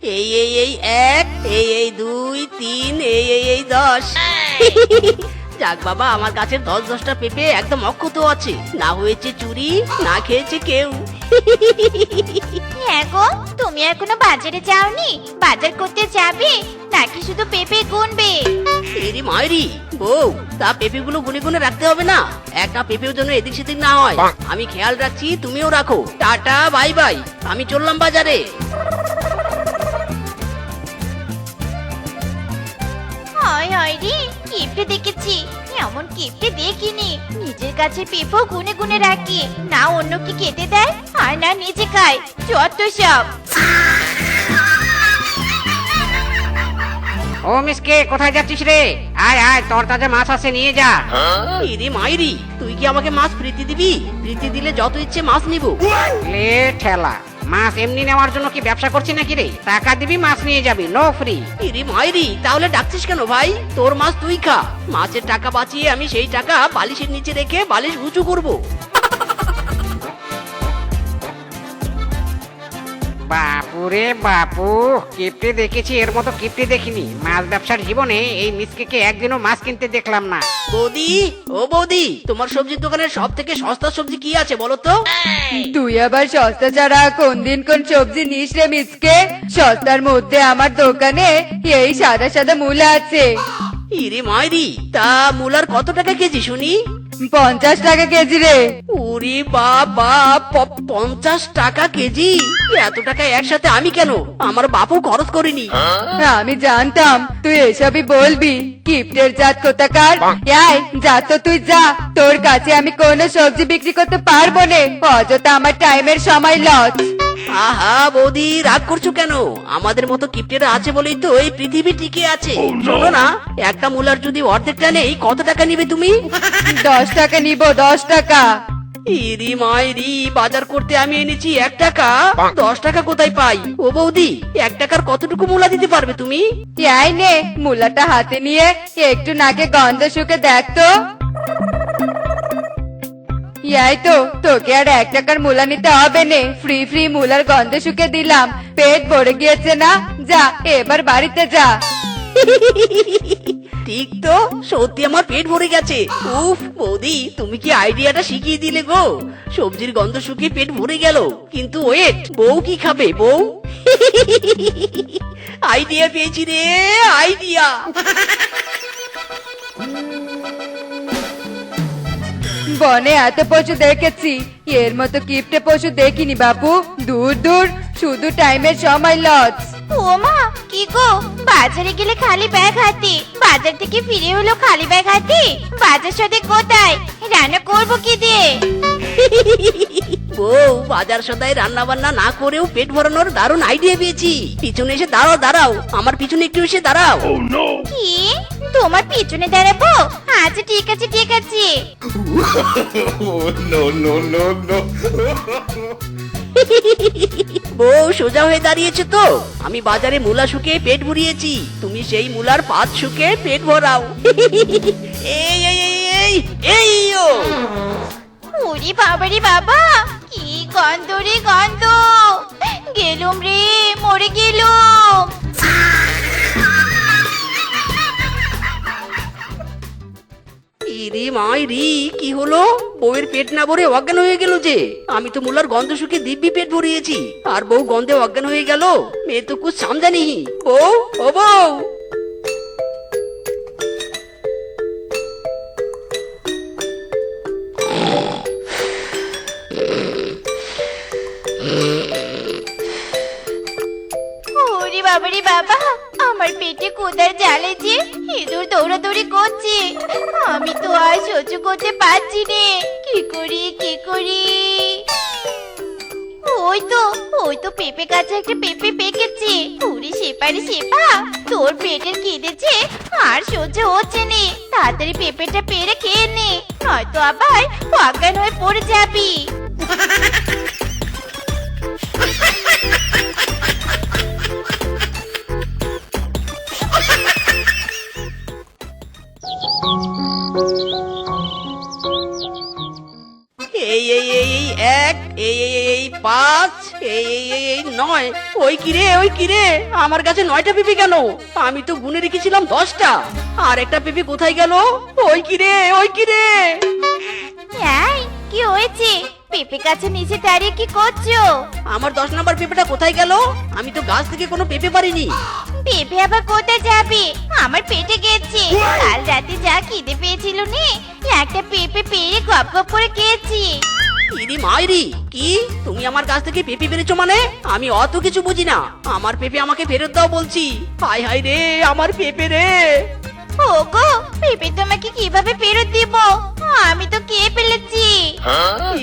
এই এই এই এক এই এই দুই তিন এই এই এই দশ। যাক বাবা আমার গাছের দশ দশটা পেঁপে একদম অক্ষত আছে। না হয়েছে চুরি না খেয়েছে কেউ। হ্যাঁ গো তুমি এখনও বাজারে যাওনি? বাজার করতে যাবে? নাকি শুধু পেঁপে গুনবে? এরি মায়েরি বউ তা পেঁপেগুলো গুনে গুনে রাখতে হবে না। একটা পেঁপেও যেন এদিক সেদিক না হয়। আমি খেয়াল রাখছি তুমিও রাখো। টাটা বাই বাই। আমি চললাম বাজারে। হয় হয় রে। কিপটে দেখেছি। এমন কিপটে দেখিনি। নিজের কাছে পেঁপো গুনে গুনে রাখি। না অন্যকে খেতে দেয়? আর না নিজে খায়। যত সব। ও মিসকে কোথায় যাচ্ছিস রে? আয় আয় তোর তাজা মাছ আছে নিয়ে যা। এরে মায়েরি তুই কি আমাকে মাছ প্রীতি দিবি? প্রীতি দিলে যত ইচ্ছে মাছ নিব। লে ঠেলা। মাছ এমনি নেওয়ার জন্য কি ব্যবসা করছি নাকি রে? টাকা দিবি, মাছ নিয়ে যাবি নো ফ্রি ইরি মাইরি তাহলে ডাকছিস কেন ভাই? তোর মাছ তুই খা। মাছের টাকা বাঁচিয়ে আমি সেই টাকা বালিশের নিচে রেখে বালিশ উঁচু করব। বাপুরে বাপু কিপটে দেখেছি এর মতো কিপটে দেখিনি। মাছ ব্যবসার জীবনে এই মিসকে একদিনও মাছ কিনতে দেখলাম না। বৌদি? ও বৌদি তোমার সবজির দোকানের সব থেকে সস্তা সবজি কি আছে বলো তো? তুই আবার সস্তা ছাড়া কোন দিন কোন সবজি নিস রে মিসকে? সস্তার মধ্যে আমার দোকানে এই সাদা সাদা মূলা আছে। ইরে মায়েরি তা মূলার কত টাকা কেজি শুনি? পঞ্চাশ টাকা কেজি রে। ওরে বাবা পঞ্চাশ টাকা কেজি? এত টাকা একসাথে আমি কেন? আমার বাপও খরচ করিনি। আমি জানতাম তুই এসবই বলবি। কিপ্টের জাত কোথাকার? এই যা তো তুই যা। তোর কাছে আমি কোনো সবজি বিক্রি করতে পারব না। অযথা আমার টাইমের সময় লস। আহা বৌদি রাগ করছ কেন? আমাদের মতো কিপ্টেরা আছে বলেই তো এই পৃথিবী টিকে আছে। শোনো না একটা মুলার যদি অর্ধেকটা নেই কত টাকা নিবে তুমি? দশ টাকা নিব দশ টাকা। ইরি মাইরি বাজার করতে আমি এনেছি এক টাকা। দশ টাকা কোথায় পাই? ও বৌদি এক টাকার কতটুকু মূলা দিতে পারবে তুমি? এই নে মূলাটা হাতে নিয়ে একটু নাকে গন্ধ শুকে দেখ তো। ইয়াই তো, তোকে আর এক টাকার মূলা নিতে হবে নে। ফ্রি ফ্রি মূলার গন্ধ শুকে দিলাম। পেট ভরে গিয়েছে না? যা, এবার বাড়িতে যা। ঠিক তো, সত্যি আমার পেট ভরে গেছে। উফ, বৌদি, তুমি কি আইডিয়াটা শিখিয়ে দিলে গো? সবজির গন্ধ শুকিয়ে পেট ভরে গেল। কিন্তু ওয়েট বউ কি খাবে, বউ? আইডিয়া পেয়েছি রে, আইডিয়া। বনে এত পশু দেখেছি। এর মতো কিপটে পশু দেখিনি বাপু। দূর দূর। শুধু টাইমের সময় লস ও মা কি গো? বাজারে গেলে খালি ব্যাগ হাতে। বাজার থেকে ফিরে হলো খালি ব্যাগ হাতে। বাজার সাথে কোথায়? রান্না করব কি দিয়ে? বউ বাজার সদায় রান্না বান্না না করেও পেট ভরানোর দারুণ আইডিয়া পেয়েছি। পিছনে এসে দাঁড়াও দাঁড়াও। আমার পিছনে একটু এসে দাঁড়াও। কি? তোমার পিছনে দাঁড়াবো? আচ্ছা ঠিক আছে ঠিক আছে। No. বউ সোজা হয়ে দাঁড়িয়েছে তো। আমি বাজারে মূলা শুকিয়ে পেট ভরিয়েছি। তুমি সেই মূলার পাত শুকে পেট ভরাও। এই এই এই এই ও। ওরে বাবারে বাবা কি গন্ধ রে গন্ধ। গেলুম রে মরে গেলুম। ইরে মাই রি কি হলো? বউয়ের পেট না ভরে অজ্ঞান হয়ে গেল যে। আমি তো মুলার গন্ধ শুকে দিব্যি পেট ভরিয়েছি। আর বউ গন্ধে অজ্ঞান হয়ে গেল? মেয়ে তো কুছ সামজানি। বউ ও বউ! বাবারে বাবা আমার পেটে কোদার জ্বালে যে ইঁদুর দৌড়াদৌড়ি করছে। আমি তো আর সহ্য করতে পারছি নে। কি করি কি করি? ওই তো ওই তো পেঁপে গাছে একটা পেঁপে পেকেছে। ওরে সেপারে সেপা, তোর পেটের কেঁদেছে আর সহ্য হচ্ছে নে। তাড়াতাড়ি পেঁপেটা পেরে খেয়ে নে, নয়তো আবার অজ্ঞান হয়ে পড়ে যাবি। এই এই এই এই, এক, এই এই এই পাঁচ, এই এই এই এই, নয়। ওই কিরে ওই কিরে আমার কাছে নয়টা পিপি কেন? আমি তো গুনে রেখেছিলাম দশটা। আর একটা পিপি কোথায় গেল? ওই কিরে ওই কিরে কি হয়েছে? পেঁপে গাছের নিচে দাঁড়িয়ে কি করছ? আমার দশ নম্বর পেঁপেটা কোথায় গেল? আমি তো গাছ থেকে কোনো পেঁপে পারিনি। পেঁপে আবার কোথায় যাবে? আমার পেটে গেছে। কাল রাতে যা খিদে পেয়েছিল নে একটা পেঁপে পেরে গপ গপ করে খেয়েছি। ইরি মাইরি কি? তুমি আমার কাছ থেকে পেঁপে পেরেছ মানে? আমি অত কিছু বুঝি না। আমার পেঁপে আমাকে ফেরত দাও বলছি। হাই হাই রে আমার পেঁপে রে। ওগো পেঁপে তোমাকে কীভাবে ফেরত দিব? আমি তো কে ফেলেছি।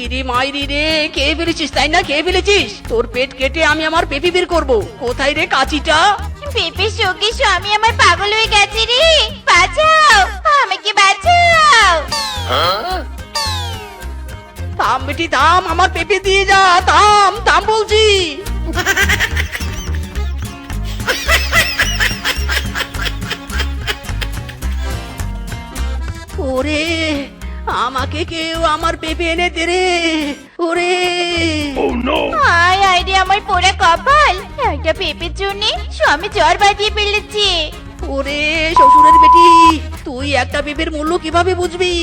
ইরি মাইরি রে কে ফেলেছিস তাই না? কে ফেলেছিস? তোর পেট কেটে আমি আমার পেঁপে বের করব। কোথায় রে কাঁচিটা? পেঁপে শোকে স্বামী আমার পাগল হয়ে গেছে রে। বাঁচাও আমাকে বাঁচাও। থাম বেটি থাম আমার পেঁপে দিয়ে যা থাম থাম বলছি। ওরে আমাকে কেউ আমার পেঁপে এনে দে রে ওরে। আয় আয় রে আমার পোড়া কপাল একটা পেঁপের জন্য স্বামী জ্বর বাজিয়ে ফেলেছে। ওরে শ্বশুরের বেটি তুই একটা পেঁপের মূল্য কীভাবে বুঝবি?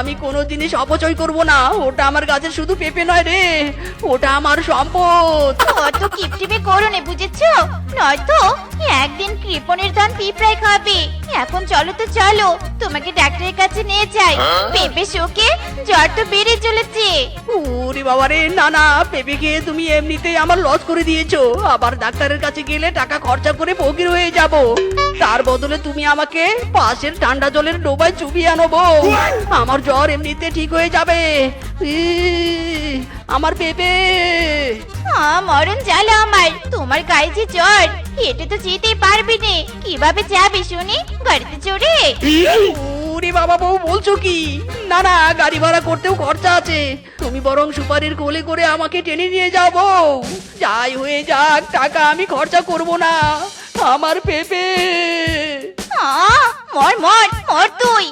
আমি কোনো জিনিস অপচয় করব না। ওটা আমার গাছের শুধু পেঁপে নয় রে। ওটা আমার সম্পদ। অত কিপটিপে করো না বুঝেছ? নয়তো একদিন কৃপণের ধান পিঁপড়ায় খাবে। এখন চলো তো চলো তোমাকে ডাক্তারের কাছে নিয়ে যাই। পেঁপে শোকে জ্বর তো বেড়ে চলেছে। ওরে বাবা রে না না পেঁপে খেয়ে তুমি এমনিতেই আমার লস করে দিয়েছ। আবার ডাক্তারের কাছে গেলে টাকা খরচা করে ফকির হয়ে যাব। তার বদলে তুমি আমাকে পাশের ঠান্ডা জলের ডোবায় চুবিয়ে আনো বউ আমার জ্বর এমনিতে ঠিক হয়ে যাবে। আমার পেঁপে। আ, মরণ জ্বালা আমার। তোমার গায়ে যে জ্বর হেঁটে তো যেতেই পারবি না। কীভাবে যাবে শুনি? গাড়িতে চড়ে। ওরে বাবা বউ বলছো কি? না না গাড়ি ভাড়া করতেও খরচা আছে। তুমি বরং সুপারির কোলে করে আমাকে টেনে নিয়ে যাও বউ। যাই হয়ে যাক টাকা আমি খরচা করব না। আমার পেপে। মর মর মর তুই।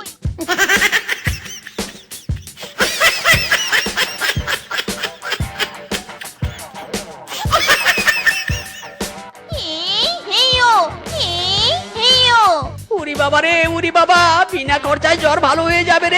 বাবা রে উরি বাবা, বিনা খরচায় জ্বর ভালো হয়ে যাবে রে।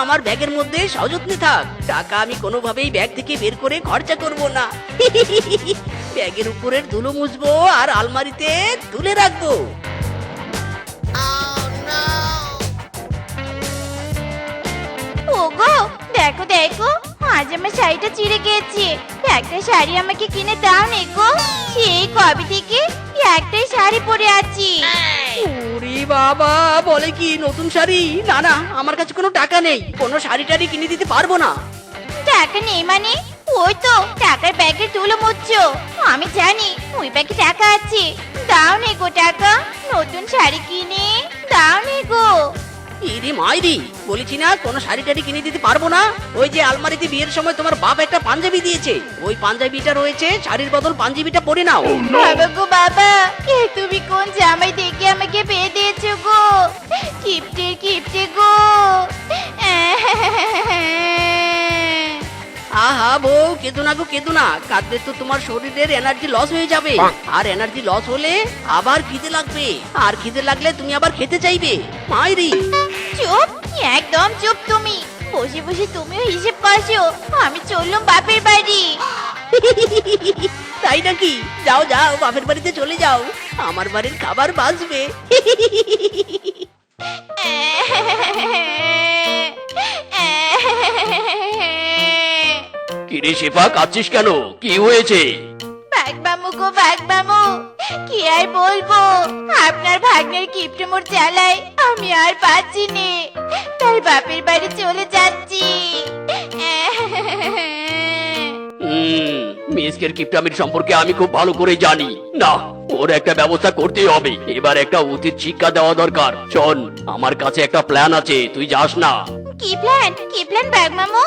আমার ব্যাগের মধ্যে সযত্নে থাক। টাকা আমি কোনোভাবেই ব্যাগ থেকে বের করে খরচা করব না। ব্যাগের উপরের ধুলো মুছবো আর আলমারিতে তুলে রাখব। ওগো দেখো দেখো আজ আমার শাড়িটা চিড়ে গেছে একটা শাড়ি আমাকে কিনে দাও নে গো। সেই কবে থেকে একটাই শাড়ি পরে আছি। বাবা, বলে কি নতুন শাড়ি? না না, আমার কাছে কোনো টাকা নেই। কোনো শাড়ি টাড়ি কিনে দিতে পারব না। টাকা নেই মানে? ওই তো, টাকার ব্যাগে তুলো মুচ্ছো। আমি জানি, ওই ব্যাগে টাকা আছে। দাও নে গো টাকা, নতুন শাড়ি কিনে, দাও নে গো। ইরি মাইরি বলেছি না কোনো শাড়ি টাড়ি কিনে দিতে পারব না। ওই যে আলমারিতে বিয়ের সময় তোমার বাপ একটা পাঞ্জাবি দিয়েছে। ওই পাঞ্জাবিটা রয়েছে শাড়ির বদল পাঞ্জাবিটা পরে নাও। বাবা গো বাবা এ তুমি কোন জামাই দেখে আমাকে পেয়ে দিয়েছ গো? কিপটে কিপটে গো। আহা বউ কেঁদো না গো কেঁদো না। কাঁদলে তো তোমার শরীরের এনার্জি লস হয়ে যাবে। আর এনার্জি লস হলে আবার খিদে লাগবে। আর খিদে লাগলে তুমি আবার খেতে চাইবে। মাইরি! চুপ একদম চুপ তুমি। বসে বসে তুমিও হিসেব করছ আমি চললাম বাপের বাড়ি। তাই নাকি? যাও যাও বাপের বাড়িতে চলে যাও। আমার বাড়ির খাবার বাঁচবে। কিরে শেফা কাঁদছিস কেন? কি হয়েছে? গো বাগবামু কি আর বলব? আপনার ভাগ্নের কিপটে মোর জ্বালায় আমি আর পাচ্ছি নে তাই বাপের বাড়ি চলে যাচ্ছি। মিসকের কিপটামির সম্পর্কে আমি খুব ভালো করে জানি। না ওর একটা ব্যবস্থা করতেই হবে। এবার একটা উচিত শিক্ষা দেওয়া দরকার। শোন আমার কাছে একটা প্ল্যান আছে তুই যাস না। কি প্ল্যান কি প্ল্যান বাগমামু?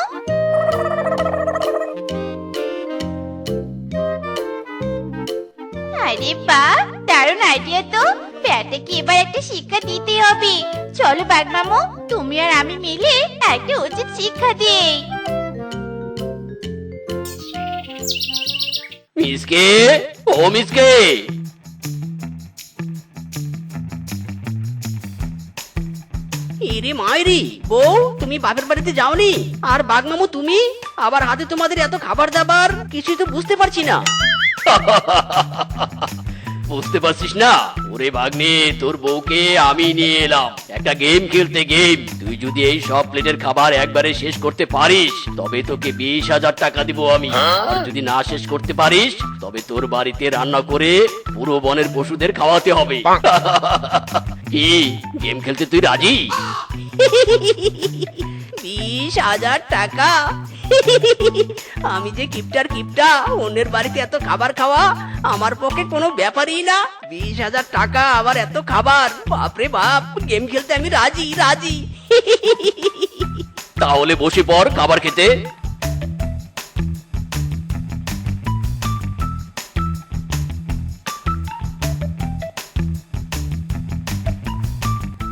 আরে বা দারুণ আইডিয়া তো। ব্যাটাকে এবার একটা শিক্ষা দিতে হবে? চলো বাঘ মামু তুমি আর আমি মিলে একটা উচিত শিক্ষা দিই। মিসকে ও মিসকে ইরে মায়েরি বউ তুমি বাপের বাড়িতে যাওনি? আর বাগমামু তুমি? আবার হাতে তোমাদের এত খাবার দাবার কিছুই তো বুঝতে পারছি না। বুঝতে পারছিস না? ওরে ভাগ্নে তোর বউকে আমি নিয়ে এলাম। একটা গেম খেলতে গেম। তুই যদি এই সব প্লেটের খাবার একবারে শেষ করতে পারিস তবে তোকে বিশ হাজার টাকা দিব আমি। আর যদি না শেষ করতে পারিস তবে তোর বাড়িতে রান্না করে পুরো বনের পশুদের খাওয়াতে হবে। কি? গেম খেলতে তুই রাজি? বিশ হাজার টাকা? আমি যে কিপটার কিপটা অন্যের বাড়িতে এত খাবার খাওয়া আমার পক্ষে কোনো ব্যাপারই না। বিশ হাজার টাকা আবার এত খাবার বাপরে বাপ গেম খেলতে আমি রাজি রাজি। তাহলে বসে পড় খাবার খেতে।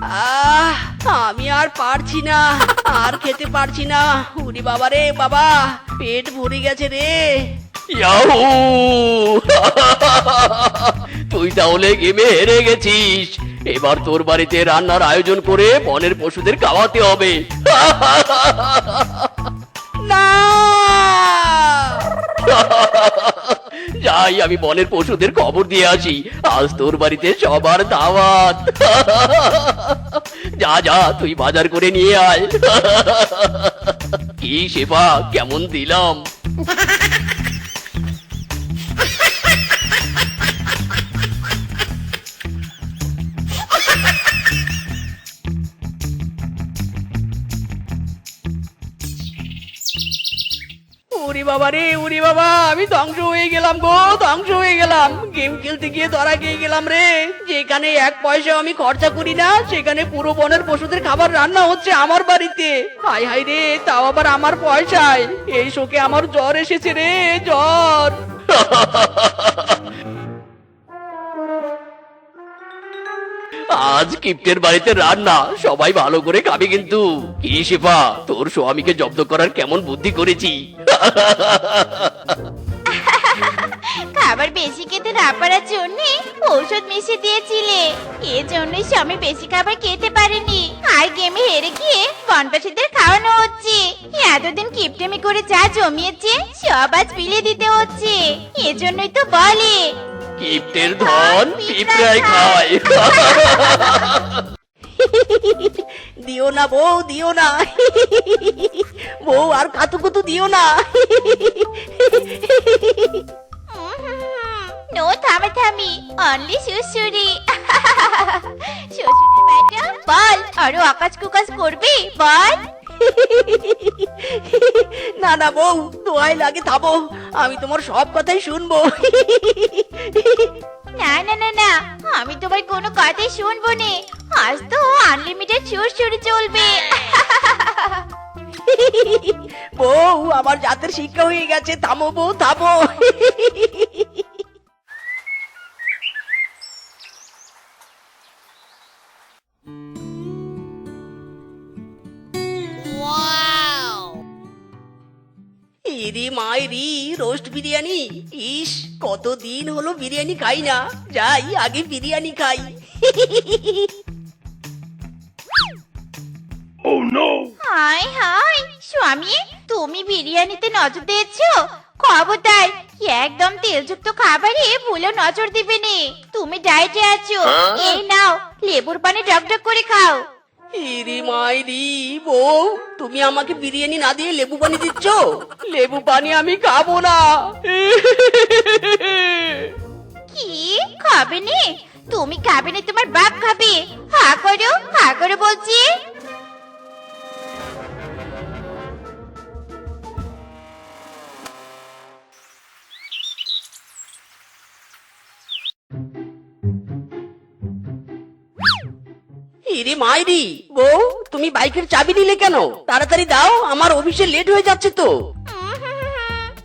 আহ আমি আর পারছি না আর খেতে পারছি না। উনি বাবা রে বাবা পেট ভরে গেছে রে। ইয়াহু! তুই তাহলে গেমে হেরে গেছিস। এবার তোর বাড়িতে রান্নার আয়োজন করে বনের পশুদের খাওয়াতে হবে। না যাই, আমি বনের পশুদের খবর দিয়ে আসি। আজ তোর বাড়িতে সবার দাওয়াত। যা যা, তুই বাজার করে নিয়ে আয়। কি সেবা, কেমন দিলাম? বাবা রে উরি বাবা, আমি ধ্বংস হয়ে গেলাম গো, ধ্বংস হয়ে গেলাম। গেম খেলতে গিয়ে ধরা খেয়ে গেলাম রে। যেখানে এক পয়সা আমি খরচা করি না, সেখানে পুরো বনের পশুদের খাবার রান্না হচ্ছে আমার বাড়িতে। হাই হাই রে, তাও আবার আমার পয়সায়। এই শোকে আমার জ্বর এসেছে রে, জ্বর। আজ কিপ্টের বাড়িতে রান্না। সবাই ভালো করে খাবে কিন্তু। কি শেফা, তোর স্বামীকে জব্দ করার কেমন বুদ্ধি করেছি? খাবার বেশি খেতে না পারার জন্য ঔষধ মিশিয়ে দিয়েছিলে। এর জন্যই স্বামী বেশি খাবার খেতে পারেনি। আর গেমে হেরে গিয়ে বনবাসীদের খাওয়ানো হচ্ছে। এতদিন কিপটেমি করে যা জমিয়েছে, সব আজ বিলিয়ে দিতে হচ্ছে। এজন্যই তো বলে কিপ্টের ধন পিঁপড়ায় খায়। দিও না বউ দিও না। বউ আর কাতু কুতু দিও না। নো থামে থামি। অনলি শ্বশুরি শ্বশুরের বেটা বল আরও আকাশ কুকাশ করবি? বল। না না বউ দোয়াই লাগে থামো আমি তোমার সব কথাই শুনব। না না না না আমি তোমার কোনো কথাই শুনব নে। আজ তো আনলিমিটেড সুর সুরে চলবে। বউ আমার জাতের শিক্ষা হয়ে গেছে। থামো বউ থামো। ইরি মাইরি রোস্ট বিরিয়ানি। ইস কতদিন হলো বিরিয়ানি খাই না। যাই আগে বিরিয়ানি খাই। হাই হাই স্বামী তুমি বিরিয়ানিতে নজর দিয়েছ? খবরদার একদম তেলযুক্ত খাবারে ভুলো নজর দিবে নে। তুমি ডায়েটে আছো। এই নাও লেবুর পানি ডকডক করে খাও। ইরি মাইরি বউ, তুমি আমাকে বিরিয়ানি না দিয়ে লেবু পানি দিচ্ছ? লেবু পানি আমি খাব না। কি? খাবে তুমি খাবে না, তোমার বাপ খাবে। হা করো হা করো বলছি। ইরি মাইরি। বউ তুমি বাইকের চাবি নিলে কেন? তাড়াতাড়ি দাও আমার অফিসে লেট হয়ে যাচ্ছে তো।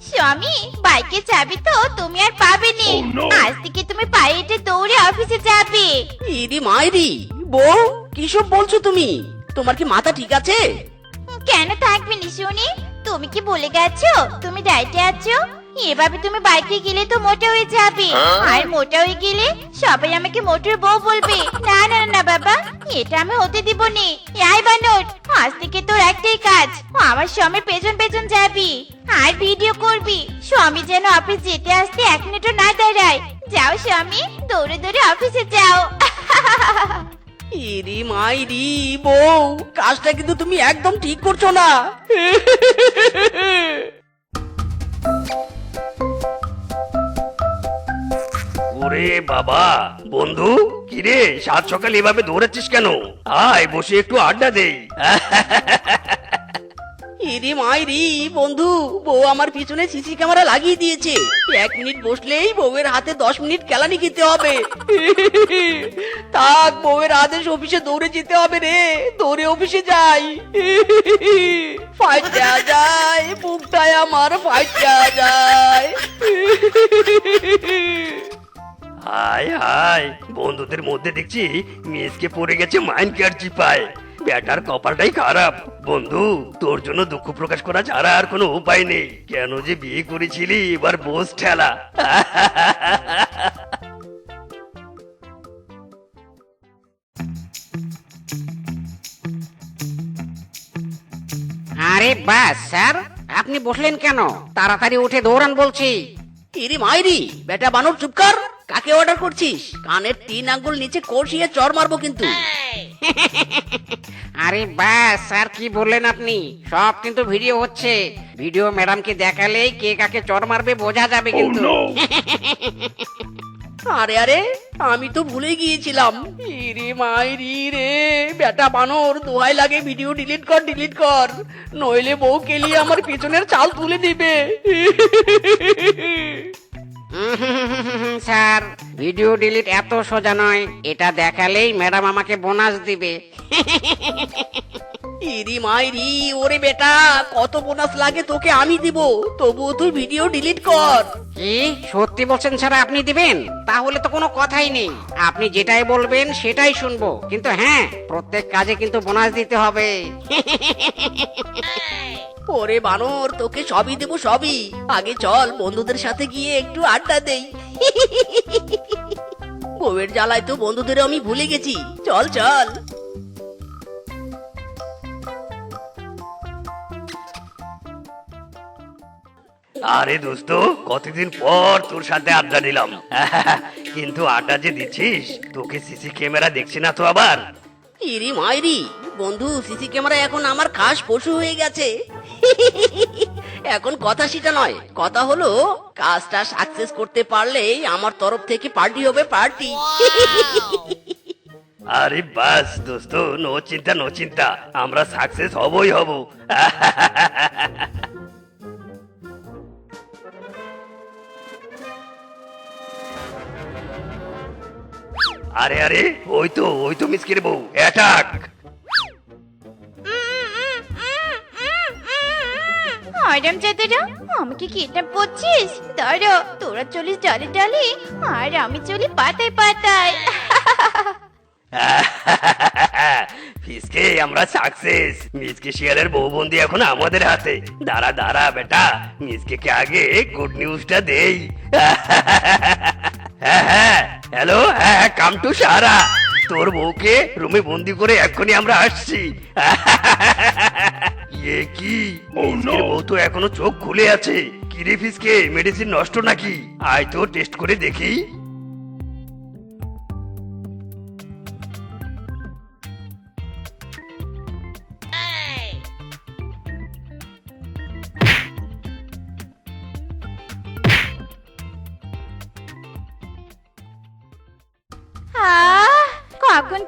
স্বামী বাইক বাইকের চাবি তো তুমি আর পাবে নি। আজ থেকে তুমি পায়ে হেঁটে দৌড়ে অফিসে যাবে। ইরি মাইরি। বউ কিসব বলছো তুমি? তোমার কি মাথা ঠিক আছে? কেন থাকবে নি শুনি তুমি কি বলে গেছো? তুমি ডাইটে আছো? এভাবে তুমি বাইকে গেলে তো মোটা হয়ে যাবে। আর মোটা হয়ে গেলে সবাই আমাকে মোটর বউ বলবে। না না না, না বাবা এটা আমি হতে দিব নি। আয় বানর আজ থেকে তোর একটাই কাজ আমার স্বামীর পেছন পেছন যাবি। আর ভিডিও করবি স্বামী যেন অফিস যেতে আসতে এক মিনিটও না দাঁড়ায়। যাও স্বামী দৌড়ে দৌড়ে অফিসে যাও। ইরি মাইরি বউ কাজটা কিন্তু তুমি একদম ঠিক করছ না। ওরে বাবা। বন্ধু, কিরে, সাত সকালে এভাবে দৌড়াচ্ছিস কেন? আয়, বসে একটু আড্ডা দেই। ইরি মাইরি বন্ধু, বউ আমার পিছনে সিসি ক্যামেরা লাগিয়ে দিয়েছে। এক মিনিট বসলেই বউয়ের হাতে দশ মিনিট কেলানি খেতে হবে। থাক, বউয়ের আদেশ অফিসে দৌড়ে যেতে হবে রে, দৌড়ে অফিসে যাই। ফাইটা যায় বুকটায় আমার ফাইটা যায়। হায় হায় বন্ধুদের মধ্যে দেখছি মিসকে পড়ে গেছে মাইন্ড কেয়ার চিপায় ব্যাটার কপালটাই খারাপ। বন্ধু তোর জন্য দুঃখ প্রকাশ করা ছাড়া আর কোনো উপায় নেই। কেন যে বিয়ে করেছিলি এবার বোস ঠেলা। আরে বাস স্যার আপনি বসলেন কেন? তাড়াতাড়ি উঠে দৌড়ান বলছি। ইরি মাইরি বেটা বানর চুপ কর। কাকে অর্ডার করছিস? কানের তিন আঙ্গুল নিচে কষিয়ে চর মারবো কিন্তু। আরে বাস স্যার কি বললেন আপনি? সব কিন্তু ভিডিও হচ্ছে। ভিডিও ম্যাডামকে দেখালেই কে কাকে চর মারবে বোঝা যাবে কিন্তু। আরে আরে আমি তো ভুলে গিয়েছিলাম। ইরে মাইরি রে বেটা বানর দোহাই লাগে ভিডিও ডিলিট কর ডিলিট কর। নইলে বউ কেলিয়ে আমার পিছনের চাল তুলে দিবে। স্যার ভিডিও ডিলিট এত সোজা নয়। এটা দেখালেই ম্যাডাম আমাকে বোনাস দিবে। ইরি মাইরি ওরে বেটা কত বোনাস লাগে তোকে আমি দিব। তবুও তুই ভিডিও ডিলিট কর। কি? সত্যি বলছেন স্যার আপনি দিবেন? তাহলে তো কোনো কথাই নেই। আপনি যেটাই বলবেন সেটাই শুনব। কিন্তু হ্যাঁ প্রত্যেক কাজে কিন্তু বোনাস দিতে হবে। ওরে বানর তোকে সবই দেবো সবই। আগে চল বন্ধুদের সাথে গিয়ে একটু আড্ডা দেই। বউয়ের জ্বালায় তো বন্ধুদের আমি ভুলে গেছি। চল চল। আরে দোস্ত কতদিন পর তোর সাথে আড্ডা দিলাম। কিন্তু আড্ডা যে দিচ্ছিস তোকে সিসি ক্যামেরা দেখছি না তো আবার। ইরি মাইরি বন্ধু সিসি ক্যামেরা এখন আমার খাস পশু হয়ে গেছে। এখন কথা সেটা নয়। কথা হলো, কাজটা সাকসেস করতে পারলেই আমার তরফ থেকে পার্টি হবে পার্টি আরে বাস দোস্ত, নো চিন্তা নো চিন্তা। আমরা সাকসেস হবই হব। আরে আরে, ওই তো ওই তো মিসকির বউ। অ্যাটাক ম্যাডাম চাঁদেরা আমাকে কিডন্যাপ করছিস দাঁড়া, তোরা চলিস ডালে ডালে, আর আমি চলি পাতায় পাতায়। ফিসকে, আমরা সাকসেস। মিসকে শিয়ালের বউ বন্দি এখন আমাদের হাতে। দাঁড়া দাঁড়া, বেটা মিসকে কে আগে গুড নিউজটা দেই। হ্যাঁ হ্যাঁ হ্যালো হ্যাঁ কাম টু সারা। তোর বউকে রুমে বন্দি করে এক্ষুনি আমরা আসছি। ইয়ে কি? মিসকের বউ তো এখনও চোখ খুলে আছে। কিরে ফিসকে মেডিসিন নষ্ট নাকি? আয় তো টেস্ট করে দেখি।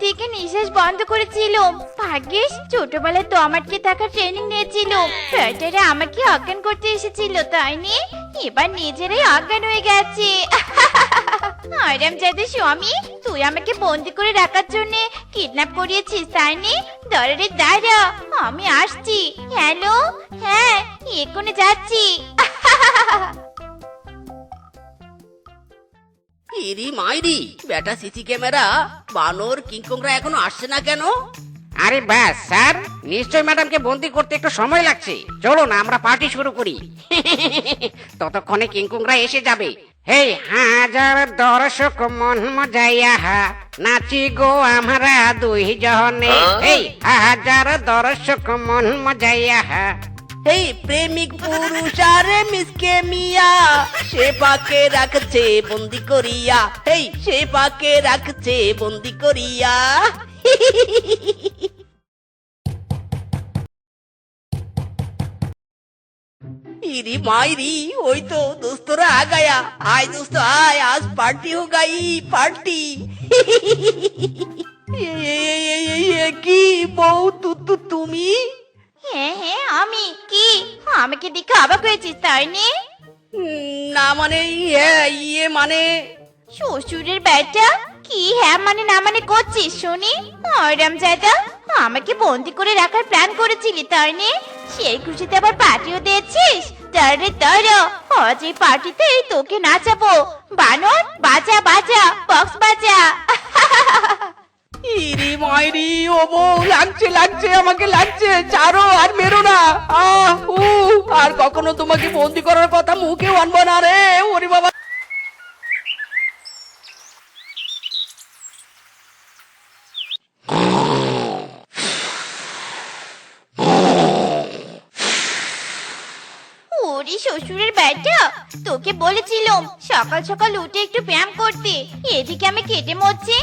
থেকে নিঃশ্বাস বন্ধ করেছিলাম। ভাগ্যিস, ছোটবেলায় তো আমাকে থাকা ট্রেনিং নিয়েছিল ব্যাটারা আমাকে অজ্ঞান করতে এসেছিল, তাই নি? এবার নিজেরাই অজ্ঞান হয়ে গেছে। আরাম যাদের স্বামী, তুই আমাকে বন্দি করে রাখার জন্য কিডন্যাপ করিয়েছিস, তাই নি? দরে দাঁড়া, আমি আসছি। হ্যালো হ্যাঁ এক্ষুনি যাচ্ছি। ইরি মাইরি বেটা সিসি ক্যামেরা বানর কিংকংরা এখনও আসছে না কেন? আরে ব্যাস স্যার নিশ্চয় ম্যাডামকে বন্দি করতে একটু সময় লাগছে। চলো না আমরা পার্টি শুরু করি। ততক্ষণে কিংকুংরা এসে যাবে। হেই হাজার দর্শক মন মজাইয়া হা নাচি গো আমরা দুই জনে হেই হাজার দর্শক মন মজাইয়া হা। এই প্রেমিক পুরুষ আরে মিসকে মিয়া সে পাকে রাখছে বন্দি করিয়া এই সে পাকে রাখছে বন্দি করিয়া ইরি মাইরি ওই তো দোস্তরা আ গায়া আয় দোস্ত আয় আজ পার্টি হো গাই পার্টি কি বউ তুমি হ্যাঁ হ্যাঁ আমি কি? আমাকে দেখে অবাক হয়েছিস তাই নে? না মানে ইয়ে ইয়ে মানে? শ্বশুরের বেটা? কি হ্যাঁ মানে না মানে করছিস শুনি? অরাম জাদা আমাকে বন্দি করে রাখার প্ল্যান করেছিলি তাই নে? সেই খুশিতে আবার পার্টিও দিয়েছিস? তারে তারা আজ এই পার্টিতে তোকে নাচাবো। বানর বাজা বাজা বক্স বাজা। ইরি মাইরি, ও বউ লাগছে লাগছে আমাকে লাগছে ছাড়ো আর মেরো না। আহ আর কখনো তোমাকে বন্দি করার কথা মুখে আনব না রে, ওরে বাবা। ওরে শ্বশুরের বেটা তোকে বলেছিলাম সকাল সকাল উঠে একটু ব্যায়াম করতে। এদিকে আমি কেটে মরছি।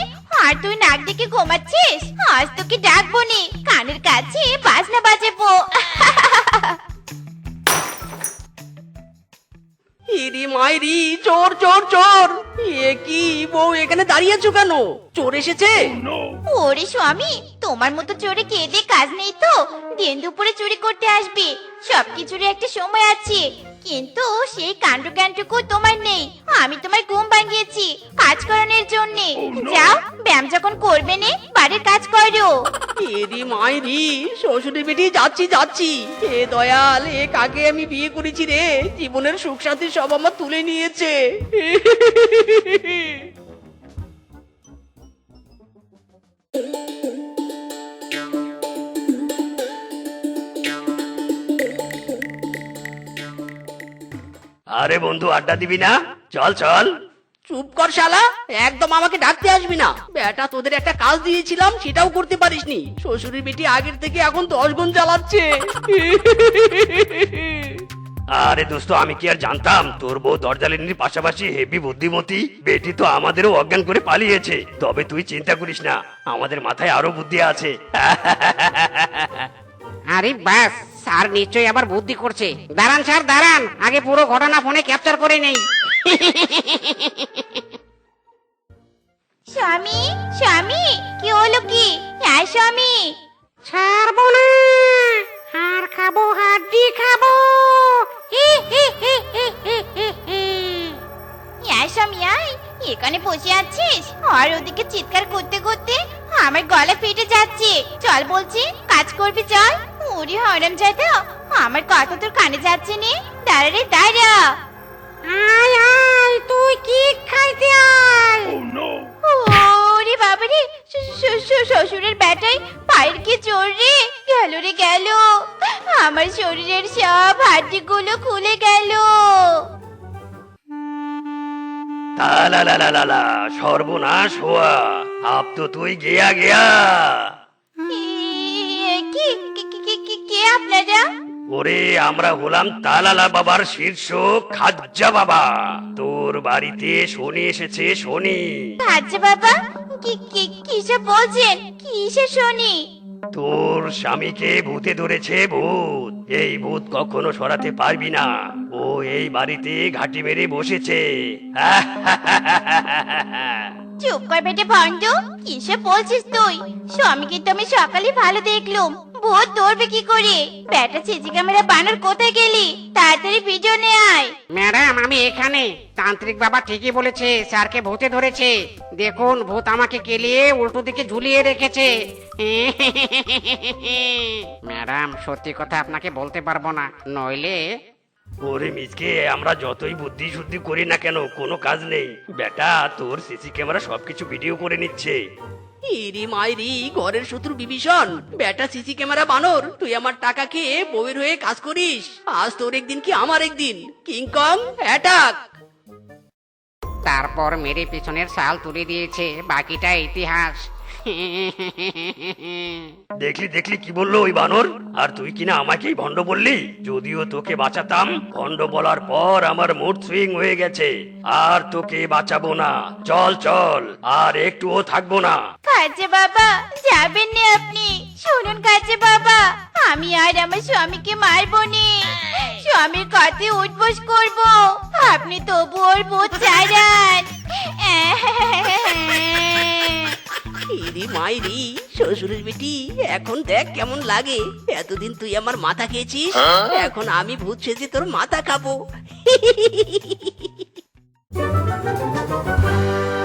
আর তুই নাক ডেকে ঘুমাচ্ছিস? আজ তোকে ডাকবো নি। কানের কাছে বাজনা বাজাবো। ইরি মাইরি চোর চোর চোর। এ কি বউ এখানে দাঁড়িয়েছো কেন? চোর এসেছে? ওরে স্বামী তোমার মতো চোরে কেঁদে কাজ নেই তো? দিন দুপুরে চুরি করতে আসবে। সবকিছুরই একটা সময় আছে। কিন্তু সেই কাণ্ড জ্ঞানটুকু তোমার নেই। আমি তোমার ঘুম ভাঙিয়েছি কাজ করানোর জন্য যাও ব্যায়াম যখন করবে নে বাড়ির কাজ করো। এরি মাইরি শ্বশুরে বেটি যাচ্ছি যাচ্ছি। এ দয়াল এ কাকে আমি বিয়ে করেছি রে? জীবনের সুখ শান্তি সব আমার তুলে নিয়েছে। আরে বন্ধু আড্ডা দিবি না? চল চল। চুপ কর শালা একদম আমাকে ডাকতে আসবি না। বেটা তোদের একটা কাজ দিয়েছিলাম সেটাও করতে পারিসনি। শ্বশুরের বেটি আগের থেকে এখন দশ গুণ চালাচ্ছে। আরে দোস্ত আমি কি আর জানতাম? তোর বউ দরজালিনীর পাশাপাশি হেভি বুদ্ধিমতী। বেটি তো আমাদেরও অজ্ঞান করে পালিয়েছে। তবে তুই চিন্তা করিস না আমাদের মাথায় আরও বুদ্ধি আছে। আরে ব্যাস। স্যার নিশ্চয়ই আবার বুদ্ধি করছে। দাঁড়ান স্যার দাঁড়ান। আগে পুরো ঘটনা ফোনে ক্যাপচার করে নেই। স্বামী স্বামী কি হলো কি? হ্যাঁ স্বামী। ছাড়বো না। হাড় খাব হাড্ডি খাব। হি হি হি হি হি হি হি। হ্যাঁ স্বামী আয়। এখানে বসে আছিস? আর ওদিকে চিৎকার করতে করতে আমার গলা ফেটে যাচ্ছে। চল বলছি কাজ করবি চল। ওরে হরম যাদা আমার কথা তোর কানে যাচ্ছে নে? দাঁড়া রে দাঁড়া। আয় আয় তুই কি খাইতে আয়? ওরে বাবারে শ- শ- শ- শ্বশুরের বেটাই পায়ের কি জোর রে? গেল রে গেল। আমার শরীরের সব হাড্ডিগুলো খুলে গেল। তালালালালা, সর্বনাশ হওয়া। আপ তো তুই গিয়া গিয়া। এ, কি কি- আপনারা ওরে আমরা হলাম তালালা বাবার শীর্ষ খাজ্জা বাবা। তোর বাড়িতে শনি এসেছে শনি। আচ্ছা বাবা? কি কি কিসব বলছেন? কিসে শুনি? তোর স্বামীকে ভূতে ধরেছে ভূত। এই ভূত কখনো সরাতে পারবি না। ও এই বাড়িতে ঘাটি মেরে বসেছে। চুপ কর বেটে ভণ্ড কিসব বলছিস তুই? স্বামীকে তো আমি সকালে ভালো দেখলুম। ভূত ধরবে কি করে? ব্যাটা সিসি ক্যামেরা বানর কোথায় গেলি? তাড়াতাড়ি ভিডিও নে আয়। ম্যাডাম, আমি এখানে। তান্ত্রিক বাবা ঠিকই বলেছে, স্যারকে ভূতে ধরেছে। দেখুন, ভূত আমাকে কেলিয়ে উল্টো দিকে ঝুলিয়ে রেখেছে। ম্যাডাম, সত্যি কথা আপনাকে বলতে পারব না। নইলে ওরে মিসকে আমরা যতই বুদ্ধি শুদ্ধি করি না কেন কোনো কাজ নেই। বেটা তোর সিসি ক্যামেরা সবকিছু ভিডিও করে নিচ্ছে। ইরি মাইরি ঘরের শত্রু বিভীষণ। বেটা সিসি ক্যামেরা বানর তুই আমার টাকা খেয়ে বউয়ের হয়ে কাজ করিস। আজ তোর একদিন কি আমার একদিন? King Kong attack! তারপর মেরে পেছনের সাল তুলে দিয়েছে বাকিটা ইতিহাস। দেখলি দেখলি কি বলল ওই বানর? আর তুই কিনা আমাকেই ভণ্ড বললি? যদিও তোকে বাঁচাতাম, ভণ্ড বলার পর আমার মুড সুইং হয়ে গেছে। আর তোকে বাঁচাবো না। চল চল, আর একটুও থাকব না। কাজে বাবা, যাবেন না আপনি। শুনুন কাজে বাবা, আমি আর আমার স্বামীকে মারবো নি। স্বামীর কাছে উঠবোস করব। আপনি তবু ওর বোধ চাইরান ইরি মাইরি শ্বশুরের বেটি এখন দেখ কেমন লাগে। এতদিন তুই আমার মাথা খেয়েছিস এখন আমি ভূত সেজে তোর মাথা খাব।